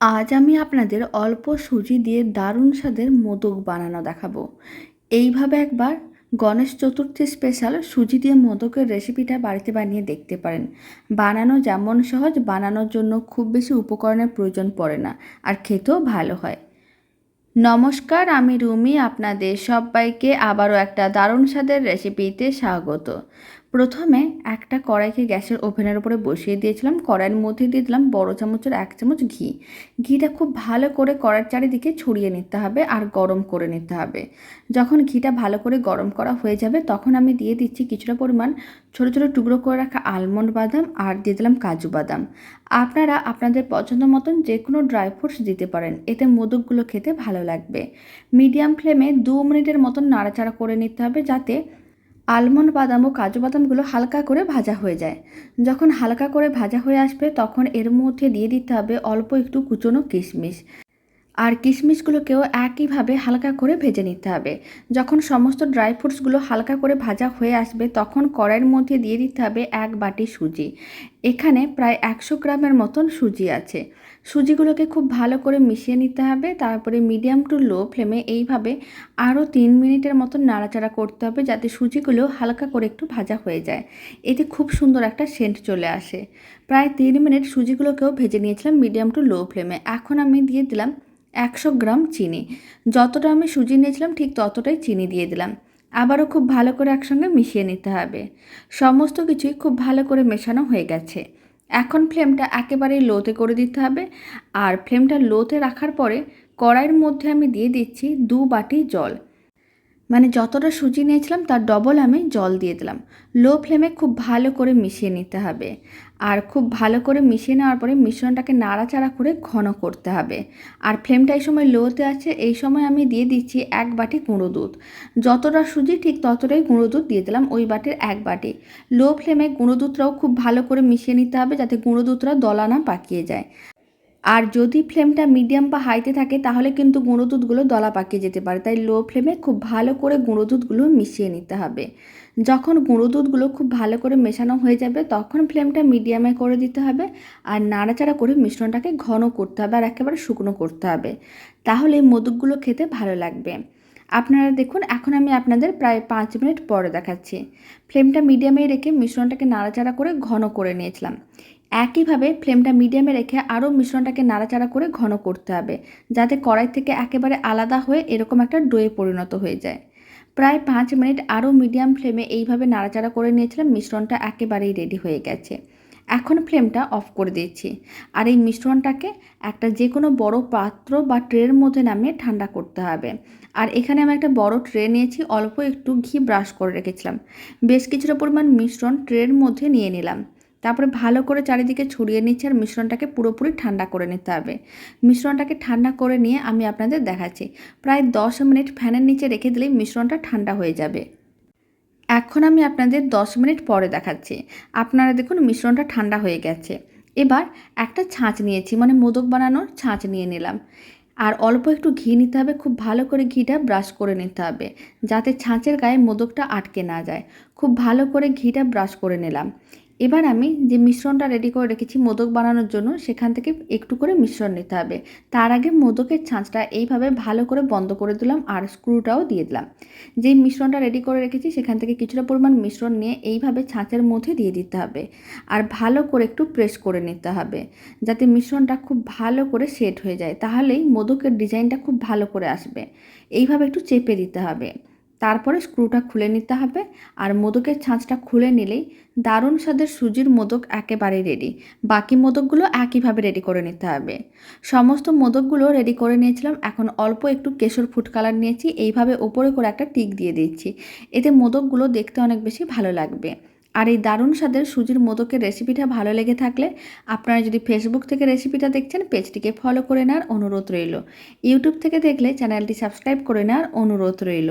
আজ আমি আপনাদের অল্প সুজি দিয়ে দারুণ স্বাদের মোদক বানানো দেখাবো। এইভাবে একবার গণেশ চতুর্থী স্পেশাল সুজি দিয়ে মোদকের রেসিপিটা বাড়িতে বানিয়ে দেখতে পারেন। বানানো যেমন সহজ, বানানোর জন্য খুব বেশি উপকরণের প্রয়োজন পড়ে না আর খেতেও ভালো হয়। নমস্কার, আমি রুমি, আপনাদের সবাইকে আবারও একটা দারুণ স্বাদের রেসিপিতে স্বাগত। প্রথমে একটা কড়াইকে গ্যাসের ওভেনের উপরে বসিয়ে দিয়েছিলাম। কড়াইয়ের মধ্যে দিয়ে দিলাম বড় চামচের এক চামচ ঘি। ঘিটা খুব ভালো করে কড়ার চারিদিকে ছড়িয়ে নিতে হবে আর গরম করে নিতে হবে। যখন ঘিটা ভালো করে গরম করা হয়ে যাবে, তখন আমি দিয়ে দিচ্ছি কিছুটা পরিমাণ ছোটো ছোটো টুকরো করে রাখা আলমন্ড বাদাম আর দিয়ে দিলাম কাজু বাদাম। আপনারা আপনাদের পছন্দ মতন যে কোনো ড্রাই ফ্রুটস দিতে পারেন। এতে মোদকগুলো খেতে ভালো লাগবে। মিডিয়াম ফ্লেমে দু মিনিটের মতন নাড়াচাড়া করে নিতে হবে যাতে আলমন্ড বাদাম ও কাজু বাদামগুলো হালকা করে ভাজা হয়ে যায়। যখন হালকা করে ভাজা হয়ে আসবে, তখন এর মধ্যে দিয়ে দিতে হবে অল্প একটু কুচনো কিশমিশ। আর কিশমিশগুলোকেও একইভাবে হালকা করে ভেজে নিতে হবে। যখন সমস্ত ড্রাই ফ্রুটসগুলো হালকা করে ভাজা হয়ে আসবে, তখন কড়াইয়ের মধ্যে দিয়ে দিতে হবে এক বাটি সুজি। এখানে প্রায় একশো গ্রামের মতন সুজি আছে। সুজিগুলোকে খুব ভালো করে মিশিয়ে নিতে হবে, তারপরে মিডিয়াম টু লো ফ্লেমে এইভাবে আরও তিন মিনিটের মতন নাড়াচাড়া করতে হবে যাতে সুজিগুলো হালকা করে একটু ভাজা হয়ে যায়। এতে খুব সুন্দর একটা সেন্ট চলে আসে। প্রায় তিন মিনিট সুজিগুলোকেও ভেজে নিয়েছিলাম মিডিয়াম টু লো ফ্লেমে। এখন আমি দিয়ে দিলাম একশো গ্রাম চিনি। যতটা আমি সুজি নিয়েছিলাম, ঠিক ততটাই চিনি দিয়ে দিলাম। আবারও খুব ভালো করে একসঙ্গে মিশিয়ে নিতে হবে। সমস্ত কিছুই খুব ভালো করে মেশানো হয়ে গেছে। এখন ফ্লেমটা একেবারেই লোতে করে দিতে হবে। আর ফ্লেমটা লোতে রাখার পরে কড়াইয়ের মধ্যে আমি দিয়ে দিচ্ছি দু বাটি জল। মানে যতটা সুজি নিয়েছিলাম, তার ডবল আমি জল দিয়ে দিলাম। লো ফ্লেমে খুব ভালো করে মিশিয়ে নিতে হবে। আর খুব ভালো করে মিশিয়ে নেওয়ার পরে মিশ্রণটাকে নাড়াচাড়া করে ঘন করতে হবে। আর ফ্লেমটা এই সময় লোতে আছে, এই সময় আমি দিয়ে দিচ্ছি এক বাটি গুঁড়ো দুধ। যতটা সুজি, ঠিক ততটাই গুঁড়ো দুধ দিয়ে দিলাম ওই বাটির এক বাটি। লো ফ্লেমে গুঁড়ো দুধটাও খুব ভালো করে মিশিয়ে নিতে হবে, যাতে গুঁড়ো দুধটা দলা না পাকিয়ে যায়। আর যদি ফ্লেমটা মিডিয়াম বা হাইতে থাকে, তাহলে কিন্তু গুঁড়ো দুধগুলো দলা পাকিয়ে যেতে পারে। তাই লো ফ্লেমে খুব ভালো করে গুঁড়ো দুধগুলো মিশিয়ে নিতে হবে। যখন গুঁড়ো দুধগুলো খুব ভালো করে মেশানো হয়ে যাবে, তখন ফ্লেমটা মিডিয়ামে করে দিতে হবে আর নাড়াচাড়া করে মিশ্রণটাকে ঘন করতে হবে আর একেবারে শুকনো করতে হবে। তাহলে মোদকগুলো খেতে ভালো লাগবে। আপনারা দেখুন, এখন আমি আপনাদের প্রায় পাঁচ মিনিট পরে দেখাচ্ছি। ফ্লেমটা মিডিয়ামে রেখে মিশ্রণটাকে নাড়াচাড়া করে ঘন করে নিয়েছিলাম। একইভাবে ফ্লেমটা মিডিয়ামে রেখে আরও মিশ্রণটাকে নাড়াচাড়া করে ঘন করতে হবে, যাতে কড়াই থেকে একেবারে আলাদা হয়ে এরকম একটা ডোয়ে পরিণত হয়ে যায়। প্রায় পাঁচ মিনিট আরও মিডিয়াম ফ্লেমে এইভাবে নাড়াচাড়া করে নিয়েছিলাম, মিশ্রণটা একেবারেই রেডি হয়ে গেছে। এখন ফ্লেমটা অফ করে দিয়েছি আর এই মিশ্রণটাকে একটা যে কোনো বড় পাত্র বা ট্রের মধ্যে নামিয়ে ঠান্ডা করতে হবে। আর এখানে আমি একটা বড় ট্রে নিয়েছি, অল্প একটু ঘি ব্রাশ করে রেখেছিলাম। বেশ কিছুটা পরিমাণ মিশ্রণ ট্রের মধ্যে নিয়ে নিলাম। তারপরে ভালো করে চারিদিকে ছড়িয়ে নিচ্ছে আর মিশ্রণটাকে পুরোপুরি ঠান্ডা করে নিতে হবে। মিশ্রণটাকে ঠান্ডা করে নিয়ে আমি আপনাদের দেখাচ্ছি। প্রায় দশ মিনিট ফ্যানের নিচে রেখে দিলেই মিশ্রণটা ঠান্ডা হয়ে যাবে। এখন আমি আপনাদের দশ মিনিট পরে দেখাচ্ছি। আপনারা দেখুন মিশ্রণটা ঠান্ডা হয়ে গেছে। এবার একটা ছাঁচ নিয়েছি মানে মোদক বানানোর ছাঁচ নিয়ে নিলাম। আর অল্প একটু ঘি নিতে হবে, খুব ভালো করে ঘিটা ব্রাশ করে নিতে হবে, যাতে ছাঁচের গায়ে মোদকটা আটকে না যায়। খুব ভালো করে ঘিটা ব্রাশ করে নিলাম। এবার আমি যে মিশ্রণটা রেডি করে রেখেছি মোদক বানানোর জন্য, সেখান থেকে একটু করে মিশ্রণ নিতে হবে। তার আগে মোদকের ছাঁচটা এইভাবে ভালো করে বন্ধ করে দিলাম আর স্ক্রুটাও দিয়ে দিলাম। যেই মিশ্রণটা রেডি করে রেখেছি, সেখান থেকে কিছুটা পরিমাণ মিশ্রণ নিয়ে এইভাবে ছাঁচের মধ্যে দিয়ে দিতে হবে। আর ভালো করে একটু প্রেস করে নিতে হবে, যাতে মিশ্রণটা খুব ভালো করে সেট হয়ে যায়। তাহলেই মোদকের ডিজাইনটা খুব ভালো করে আসবে। এইভাবে একটু চেপে দিতে হবে। তারপরে স্ক্রুটা খুলে নিতে হবে আর মোদকের ছাঁচটা খুলে নিলেই দারুণ স্বাদের সুজির মোদক একেবারেই রেডি বাকি মোদকগুলো একইভাবে রেডি করে নিতে হবে। সমস্ত মোদকগুলো রেডি করে নিয়েছিলাম, এখন অল্প একটু কেশর ফুড কালার নিয়েছি, এইভাবে ওপরে করে একটা টিক দিয়ে দিচ্ছি। এতে মোদকগুলো দেখতে অনেক বেশি ভালো লাগবে। আর এই দারুণ স্বাদের সুজির মোদকের রেসিপিটা ভালো লেগে থাকলে আপনারা যদি ফেসবুক থেকে রেসিপিটা দেখছেন, পেজটিকে ফলো করে নেওয়ার অনুরোধ রইল। ইউটিউব থেকে দেখলে চ্যানেলটি সাবস্ক্রাইব করে নেওয়ার অনুরোধ রইল।